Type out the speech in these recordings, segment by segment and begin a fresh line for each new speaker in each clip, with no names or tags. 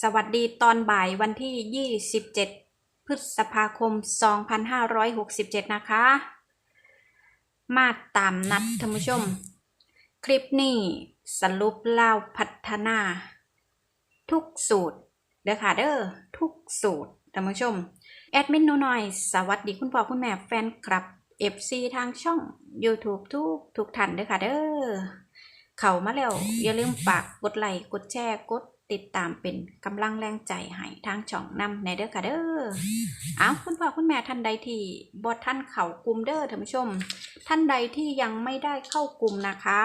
สวัสดีตอนบ่ายวันที่ 27 พฤษภาคม 2567 นะคะ มาตามนัดท่านผู้ชม คลิปนี้สรุปเล่าพัฒนา ทุกสูตร เด้อค่ะเด้อทุกสูตรท่านผู้ชม แอดมินหนูหน่อย สวัสดีคุณพ่อคุณแม่แฟนคลับ FC ทางช่อง YouTube ทุกทุกท่านเด้อค่ะเด้อเข้ามาแล้วอย่าลืมฝากกดไลค์กดแชร์กด ติดตามเป็นกำลังแรงใจให้ทางช่องนำในเด้อค่ะเด้อเอาคุณพ่อคุณแม่ท่านใดที่บอท่านเข้ากลุ่มเด้อท่านผู้ชม ท่านใดที่ยังไม่ได้เข้ากลุ่มนะคะ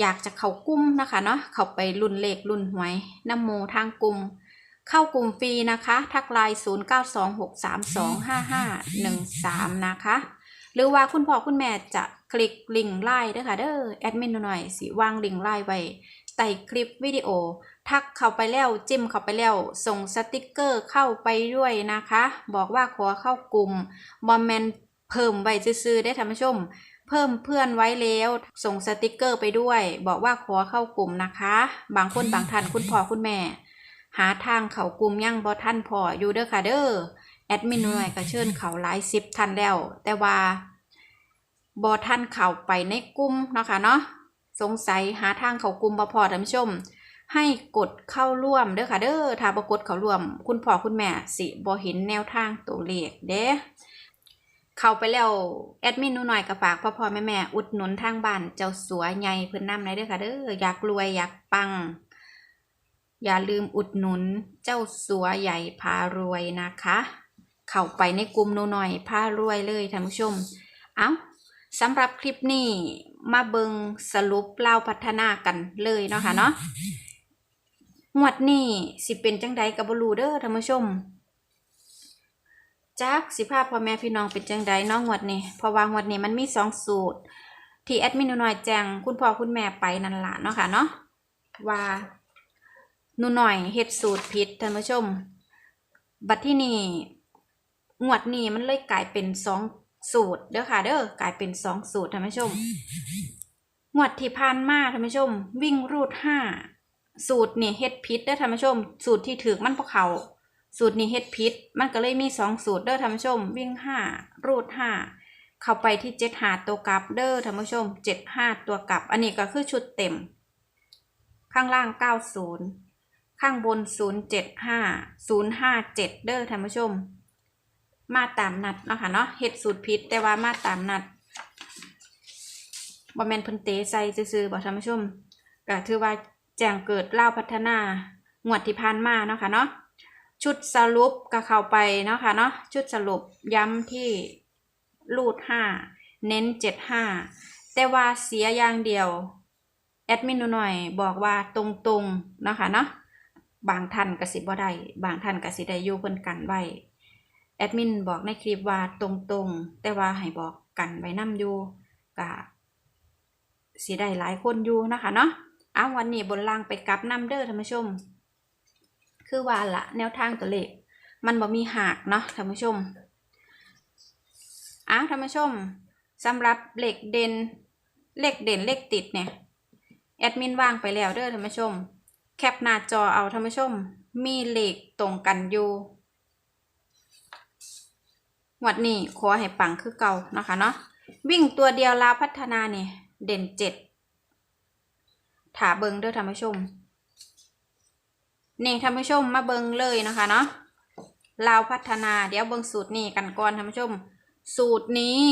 อยากจะเข้ากลุ่มนะคะเนาะเข้าไปรุ่นเลขรุ่นหวยน้ำโมทางกลุ่มเข้ากลุ่มฟรีนะคะ ทักไลน์0926325513 นะคะ หรือว่าคุณพ่อคุณแม่จะคลิกลิงก์ไลน์เด้อค่ะเด้อแอดมินหน่อยสิวางลิงก์ไลน์ไว้ ใต้คลิปวิดีโอ ทักเข้าไปแล้วจิ้มเข้าไปแล้ว ส่งสติกเกอร์เข้าไปด้วยนะคะ บอกว่าขอเข้ากลุ่มบอมแมนเพิ่มไว้ซื้อได้ท่านผู้ชม เพิ่มเพื่อนไว้แล้ว ส่งสติกเกอร์ไปด้วย บอกว่าขอเข้ากลุ่มนะคะ บางคนบางท่านคุณพ่อคุณแม่ หาทางเข้ากลุ่มยังบ่ท่านพออยู่เด้อค่ะเด้อแอดมินหน่วยก็เชิญเขาหลายสิบทันแล้ว แต่ว่าบอท่านเข้าไปในกลุ่มเนาะค่ะเนาะ สงสัยหาทางเข้ากลุ่มบ่พอท่านผู้ชม ให้กดเข้าร่วมเด้อค่ะเด้อถ้าบ่กดเข้าร่วม คุณพ่อคุณแม่สิบ่เห็นแนวทางตัวเลขเด้เข้าไปแล้วแอดมินนูหน่อยก็ฝากพ่อพ่อแม่แม่อุดหนุนทางบ้านเจ้าสัวใหญ่เพิ่นนำเลยเด้อค่ะเด้ออยากรวยอยากปัง อย่าลืมอุดหนุนเจ้าสัวใหญ่พารวยนะคะ เข้าไปในกลุ่มนูหน่อยพารวยเลยท่านผู้ชม เอ้า สำหรับคลิปนี้มาเบิงสรุปเล่าพัฒนากันเลยเนาะค่ะเนาะงวดนี้สิเป็นจังใดกับบรูเด้อท่านผู้ชมจักสิภาพพ่อแม่พี่น้องเป็นจังใดเน้องงวดนี้เพราะว่างวดนี้มันมีสองสูตร ที่แอดมินหนูหน่อยแจ้งคุณพ่อคุณแม่ไปนั่นล่ะเนาะค่ะเนาะว่าหนูหน่อยเฮ็ดสูตรผิดท่านผู้ชม บัดที่นี่งวดนี้มันเลยกลายเป็นสอง สูตรเด้อค่ะเด้อกลายเป็นสองสูตรท่านผู้ชมงวดที่ผ่านมาท่านผู้ชม วิ่งรูดห้าสูตรนี่เฮ็ดผิดเด้อท่านผู้ชม สูตรที่ถือมันพวกเขาสูตรนี้เฮ็ดผิดมันก็เลยมีสองสูตรเด้อท่านผู้ชม วิ่งห้ารูดห้าเข้าไปที่เจ็ดหาตัวกลับเด้อท่านผู้ชมเจ็ดห้าตัวกลับ อันนี้ก็คือชุดเต็ม ข้างล่างเก้าศูนย์ข้างบน075 057เด้อท่านผู้ชม มาตามนัดเนาะค่ะเนาะเฮ็ดสูตรผิดแต่ว่ามาตามนัดบ่แมนเพิ่นเตใส่ซื่อๆบ่ท่านผู้ชมก็ถือว่าแจ้งเกิดเล่าพัฒนางวดที่ผ่านมาเนาะค่ะเนาะชุดสรุปก็เข้าไปเนาะค่ะเนาะชุดสรุปย้ำที่รูด5เน้น75แต่ว่าเสียอย่างเดียวแอดมินหนูหน่อยบอกว่าตรงๆเนาะคะเนาะบางท่านกสิบ่ได้บางท่านกสิได้อยู่เพิ่นกันไว้ แอดมินบอกในคลิปว่าตรงๆ แต่ว่าให้บอกกันไว้นํอยู่กะสิได้หลายคนอยู่นะคะเนาะเอาวันนี้บนล่างไปกลับนํเด้อท่านผู้ชม คือว่าละแนวทางตัวเลขมันบ่มีหักเนาะท่านผู้ชมอ้าวท่านผู้ชมสำหรับเลขเด่นเลขเด่นเลขติดเนี่ยแอดมินว่างไปแล้วเด้อท่านผู้ชม แคปหน้าจอเอาท่านผู้ชม มีเลขตรงกันอยู่ งวัดนี้ขอให้ปังคือเก่านะคะเนาะวิ่งตัวเดียวลาวพัฒนาเนี่ยเด่นเจ็ดถาเบิงเด้อท่านผู้ชมนี่ท่านผู้ชมมาเบิงเลยนะคะเนาะลาวพัฒนาเดี๋ยวเบิงสูตรนี้กันก่อนท่านผู้ชม สูตรนี้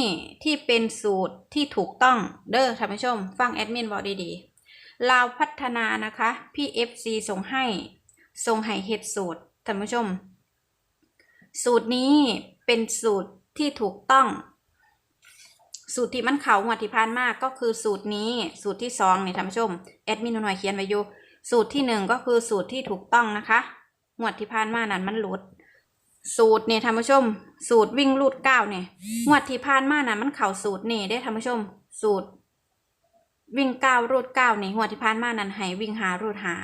ที่เป็นสูตรที่ถูกต้องเด้อท่านผู้ชม ฟังแอดมินบอกดีๆลาวพัฒนานะคะพี่ FC ส่งให้ส่งให้เฮ็ดสูตรท่านผู้ชม สูตรนี้เป็นสูตรที่ถูกต้อง สูตรที่มันเขาหัวที่ผ่านมากก็คือสูตรนี้สูตรที่สองนี่ท่านผู้ชมแอดมินหน่อยเขียนไว้อยู่สูตรที่หนึ่งก็คือสูตรที่ถูกต้องนะคะหัวที่ผ่านมากนั้นมันหลุด สูตรเนี่ยท่านผู้ชม สูตรวิ่งรูดเก้าเนี่ยงวที่ผ่านมากนั้นมันเข่าสูตรนี่ได้ท่านผู้ชม สูตรวิ่งเก้ารูดเก้านี่งวที่ผ่านมานั้นให้วิ่งหารูดหา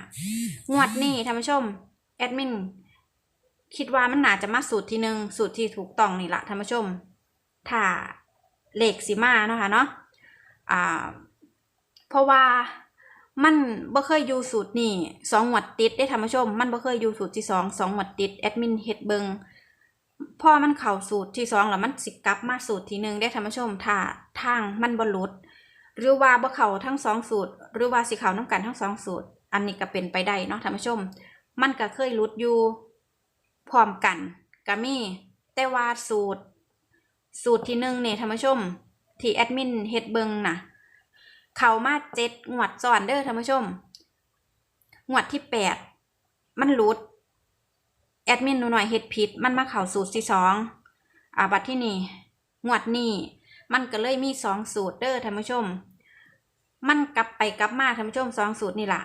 งวดนี่ท่านผู้ชม แอดมิน คิดว่ามันน่าจะมาสูตรที่หนึ่งสูตรที่ถูกต้องนี่ละท่านผู้ชม ถ้าเลขสีมาเนาะค่ะเนาะอ่าเพราะว่ามันบ่เคยอยู่สูตรนี่สองหวดติดได้ท่านผู้ชม มันบ่เคยอยู่สูตรที่สองสองหวดติดแอดมินเฮ็ดเบิงพอมันเข้าสูตรที่สองแล้วมันสิกลับมาสูตรที่หนึ่งได้ท่านผู้ชมถ้าทางมันบ่หลุด หรือว่าบ่เข้าทั้งสองสูตร หรือว่าสิเข้านํกันทั้งสองสูตร อันนี้ก็เป็นไปได้เนาะท่านผู้ชม มันก็เคยหลุดอยู่ พร้อมกันก็มีแต่ว่าสูตร สูตรที่หนึ่งเนี่ยท่านผู้ชม ที่แอดมินเฮ็ดเบิงนะเขามาเจ็ดงวดซ้อนเด้อท่านผู้ชม งวดที่แปดมันหลุด แอดมินหนูหน่อยเฮ็ดผิด มันมาเข้าสูตรที่สองอ่าบัดที่นี่งวดนี้มันก็เลยมีสองสูตรเด้อท่านผู้ชม มันกลับไปกลับมาท่านผู้ชมสองสูตรนี่ละ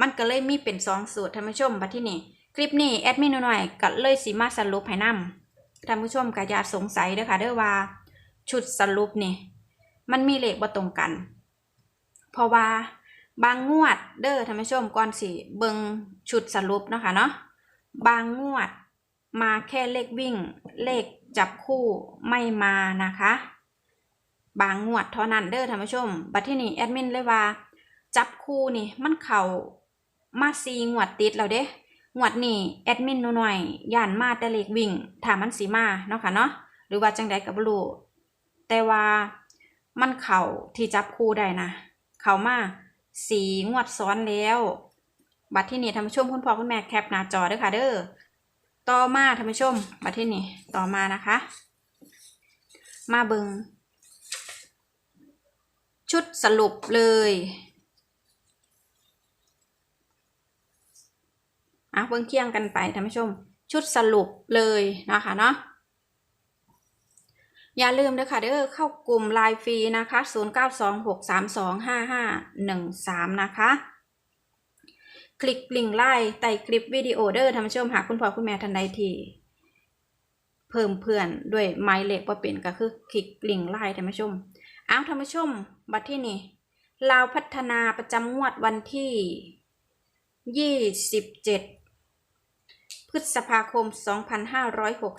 มันก็เลยมีเป็นสองสูตรท่านผู้ชมบัดที่นี่ คลิปนี้แอดมินหนูหน่อยก็เลยสิมาสรุปให้นำท่านผู้ชมก็ย่าสงสัยเด้อค่ะเด้อว่า ชุดสรุปนี่มันมีเลขบ่ตรงกัน เพราะว่าบางงวดเด้อท่านผู้ชมก่อนสิเบิงชุดสรุปเนาะคะเนาะบางงวดมาแค่เลขวิ่ง เลขจับคู่ไม่มานะคะ บางงวดเท่านั้นเด้อท่านผู้ชม บัดที่นี่แอดมินเลยว่า จับคู่นี่มันเข่ามาซีงวดติดแล้วเด้ งวดนี่แอดมินหนูหน่อยย่านมาแต่เลขวิ่งถามมันสีมาเนาะค่ะเนาะหรือว่าจังใดกับ่รู้แต่ว่ามันเข่าที่จับคู่ได้นะ เข่ามาสีงวดซ้อนแล้ว บัดที่นี่ท่านผู้ชมคุณพ่อคุณแม่แคปหน้าจอด้อค่ะเด้อต่อมาท่านผู้ชม บัดที่นี่ต่อมานะคะ มาเบิงชุดสรุปเลยอะ เบิ่งเคียงกันไปท่านผู้ชม ชุดสรุปเลยนะคะเนาะอย่าลืมเด้อค่ะเด้อเข้ากลุ่มไลน์ฟรีนะคะ 0926325513 นะคะ คลิกลิงก์ไลน์ใต้คลิปวิดีโอเด้อท่านผู้ชมหากคุณพ่อคุณแม่ท่านใดทีเพิ่มเพื่อนด้วยไม้เล็กว่าเป็นก็คือคลิกลิงก์ไลน์ท่านผู้ชมอ้าวท่านผู้ชม บัดที่นี่ลาวพัฒนาประจำงวดวันที่ 27 พฤษภาคม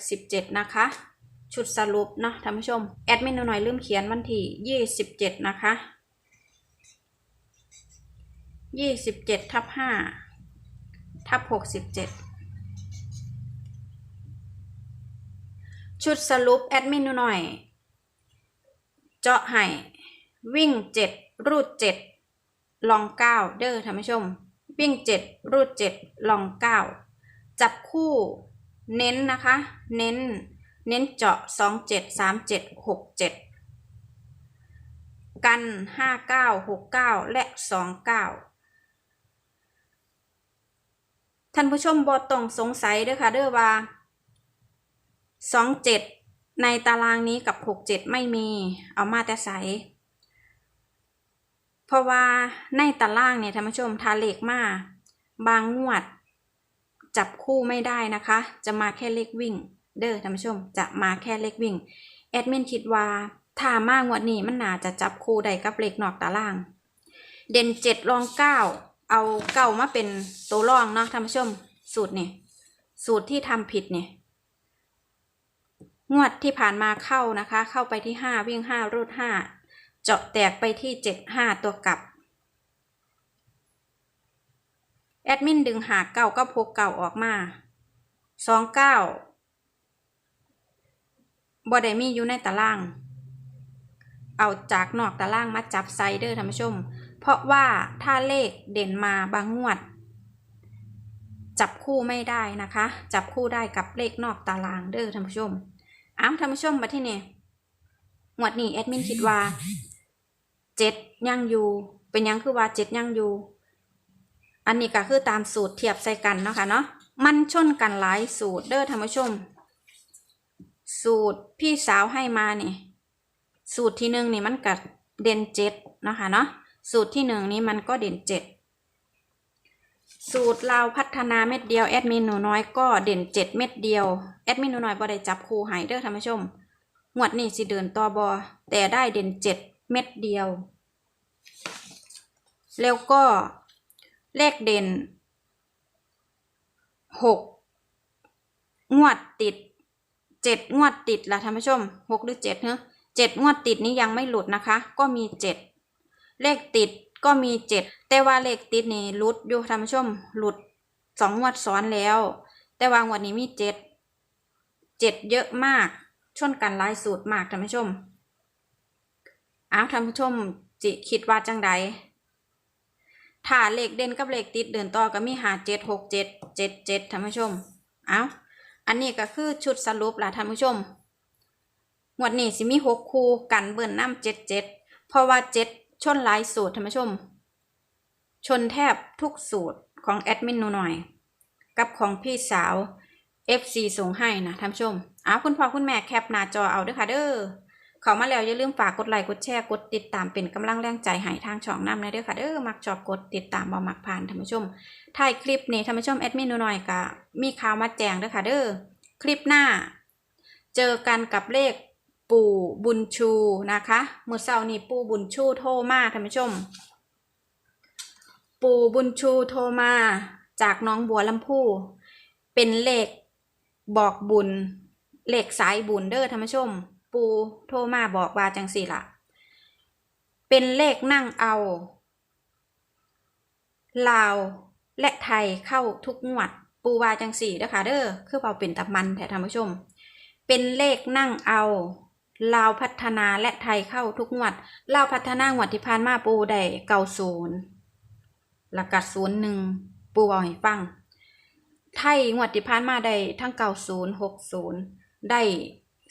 2567 นะคะ ชุดสรุปเนาะท่านผู้ชม แอดมินหน่อยลืมเขียนวันที่ 27 นะคะ 27 ทับ 5 ทับ 67 ชุดสรุปแอดมินหน่อย เจาะให้ วิ่ง 7 รูด 7 ลอง 9 เด้อท่านผู้ชม วิ่ง 7 รูด 7 ลอง 9 จับคู่เน้นนะคะ เน้น เน้นเจาะ 2 7 3 7 6 7 กัน 5 9 6 9 และ 2 9ท่านผู้ชมบอต้องสงสัยเด้อค่ะเด้อว่า2 7ในตารางนี้กับ6 7ไม่มีเอามาแต่ใสเพราะว่าในตารางเนี่ยท่านผู้ชมทาเลขมาบางงวด จับคู่ไม่ได้นะคะ จะมาแค่เลขวิ่ง เด้อท่านผู้ชม จะมาแค่เลขวิ่ง แอดมินคิดว่าถ้ามางวดนี้มันน่าจะจับคู่ได้กับเลขนอกตาราง เด่นเจ็ดรองเก้าเอาเก้ามาเป็นตัวรองเนาะท่านผู้ชม สูตรนี่สูตรที่ทำผิดเนี่ยงวดที่ผ่านมาเข้านะคะ เข้าไปที่ห้าวิ่งห้ารูดห้าเจาะแตกไปที่เจ็ดห้าตัวกลับ แอดมินดึงหากเก้าก็พกเก่าออกมาสองเก้าบ่ได้มีอยู่ในตาราง เอาจากนอกตารางมาจับไซเดอร์ท่านผู้ชม เพราะว่าถ้าเลขเด่นมาบางงวด จับคู่ไม่ได้นะคะ จับคู่ได้กับเลขนอกตารางเด้อท่านผู้ชมอ้าวท่านผู้ชมมาที่นี่งวดนี้แอดมินคิดว่าเจ็ดยังอยู่ เป็นยังคือว่าเจ็ดยังอยู่ อันนี้ก็คือตามสูตรเทียบใส่กันเนาะค่ะเนาะมันชนกันหลายสูตรเด้อท่านผู้ชม สูตรพี่สาวให้มานี่ สูตรที่หนึ่งนี่มันกับเด่นเจ็ดเนาะคะเนาะสูตรที่หนึ่งนี่มันก็เด่นเจ็ดสูตรเราพัฒนาเม็ดเดียวแอดมินหนูน้อยก็เด่นเจ็ดเม็ดเดียวแอดมินหนูน้อยบ่ได้จับคู่ให้เด้อท่านผู้ชมงวดนี้สิเดินต่อบอแต่ได้เด่นเจ็ดเม็ดเดียว แล้วก็ เลขเด่นหกงวดติดเจ็ดงวดติดละท่านผู้ชมหกหรือเจ็ดเนอะเจ็ดงวดติดนี้ยังไม่หลุดนะคะ ก็มีเจ็ดเลขติดก็มีเจ็ดแต่ว่าเลขติดนี่หลุดอยู่ท่านผู้ชมหลุดสองงวดซ้อนแล้ว แต่ว่างวดนี้มีเจ็ดเจ็ดเยอะมากชนกันหลายสูตรมากท่านผู้ชมอ้าวท่านผู้ชมจิคิดว่าจังใด ถ้าเลขเด่นกับเลขติดเดินต่อก็มีหาเจ็ดหกเจ็ดเจ็ดเจ็ดท่านผู้ชม เอาอันนี้ก็คือชุดสรุปละท่านผู้ชมงวดนี้สิมีหกคู่กันเบิ่นน้ำเจ็ดเจ็ดเพราะว่าเจ็ดชนหลายสูตรท่านผู้ชม ชนแทบทุกสูตรของแอดมินหนูหน่อย กับของพี่สาว FC ส่งให้นะท่านผู้ชม เอาคุณพ่อคุณแม่แคปหน้าจอเอาเด้อค่ะเด้อ เขามาแล้วอย่าลืมฝากกดไลค์กดแชร์กดติดตามเป็นกำลังแรงใจให้ทางช่องน้ำนะเด้อค่ะเด้อมักชอบกดติดตามบ่มักผ่านท่านผู้ชมถ่ายคลิปนี้ท่านผู้ชมแอดมินหน่อยก็มีข่าวมาแจ้งเด้อค่ะเด้อคลิปหน้า เจอกันกับเลขปู่บุญชูนะคะเมื่อเช้านี้ปู่บุญชูโทรมาท่านผู้ชม ปู่บุญชูโทรมาจากน้องบัวลำพูเป็นเลขบอกบุญเลขสายบุญเด้อท่านผู้ชม ปูโทรมาบอกว่าจังสี่ล่ะเป็นเลขนั่งเอา ลาวและไทยเข้าทุกงวด ปูว่าจังสี่เด้อค่ะเด้อคือเบาเป็นตะมันแท้ท่านผู้ชม เป็นเลขนั่งเอาลาวพัฒนาและไทยเข้าทุกงวดลาวพัฒนางวดที่ผ่านมาปูได้เก่าศูนย์แล้วกัดศูนย์หนึ่งปูบอกให้ฟัง ไทยงวดที่ผ่านมาได้ทั้งเก่าศูนย์หกศูนย์ได้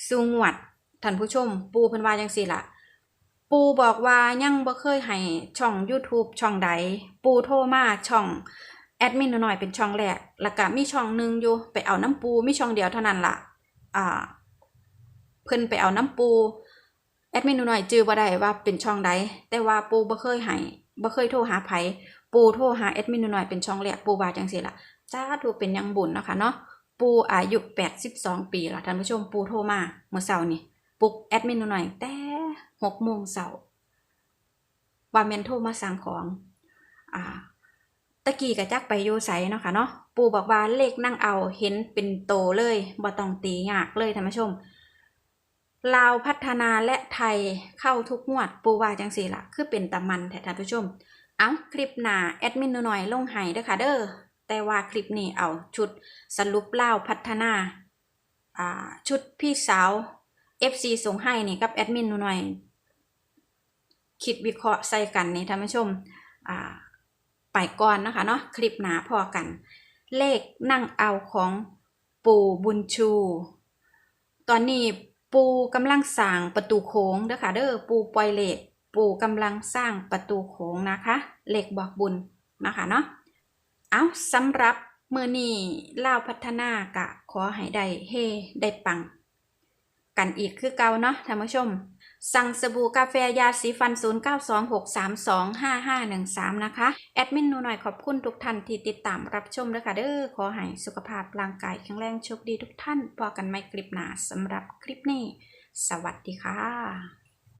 สูงวด ท่านผู้ชม ปูเพิ่นว่าจังสี่ล่ะ ปูบอกว่ายังบ่เคยให้ช่อง YouTube ช่องใด ปูโทรมาช่องแอดมินหน่อยเป็นช่องแรก แล้วก็มีช่องหนึ่งอยู่ไปเอาน้ำปูมีช่องเดียวเท่านั้นล่ะ อ่า เพิ่นไปเอาน้ำปู แอดมินหน่อยจื้อบ่ได้ว่าเป็นช่องใด แต่ว่าปูบ่เคยให้บ่เคยโทรหาไผปูโทรหาแอดมินหน่อยเป็นช่องแรกปูว่าจังซี่ล่ะจ้าถูกเป็นยังบุญเนาะค่ะเนาะ ปูอายุ 82 ปีละท่านผู้ชมปูโทรมาเมื่อเช้านี้ ปลุกแอดมินหน่อย แต่6โมงเช้าว่าแม่นโทรมาสั่งของ อ่า ตะกี้กะจักไปอยู่ไสเนาะค่ะเนาะ ปู่บอกว่าเลขนั่งเอาเห็นเป็นโตเลยบ่ต้องตียากเลยท่านผู้ชม ลาวพัฒนาและไทยเข้าทุกงวด ปูว่าจังสี่ละคือเป็นตะมันแท้ท่านผู้ชม เอาคลิปหน้าแอดมินหน่อยลงให้เด้อค่ะเด้อ แต่ว่าคลิปนี้เอาชุดสรุปลาวพัฒนา อ่า ชุดพี่สาว FC ส่งให้นี่กับแอดมินหน่อย คิดวิเคราะห์ใส่กันนี่ท่านผู้ชมอ่าไปก่อนนะคะเนาะคลิปหนาพอกัน เลขนั่งเอาของปู่บุญชู ตอนนี้ปูกำลังสร้างประตูโค้งเด้อค่ะเด้อปูปล่อยเลขปูกำลังสร้างประตูโค้งนะคะเลขบอกบุญนะคะเนาะเอาสำหรับมือนี้เล่าพัฒนากะขอให้ได้เฮได้ปัง กันอีกคือเก่าเนาะท่านผู้ชม สั่งสบู่กาแฟยาสีฟัน 0926325513 นะคะ แอดมินหนูหน่อยขอบคุณทุกท่านที่ติดตามรับชมด้วยค่ะเด้อขอให้สุขภาพร่างกายแข็งแรงโชคดีทุกท่านพอกันไม่คลิปหนาสำหรับคลิปนี้ สวัสดีค่ะ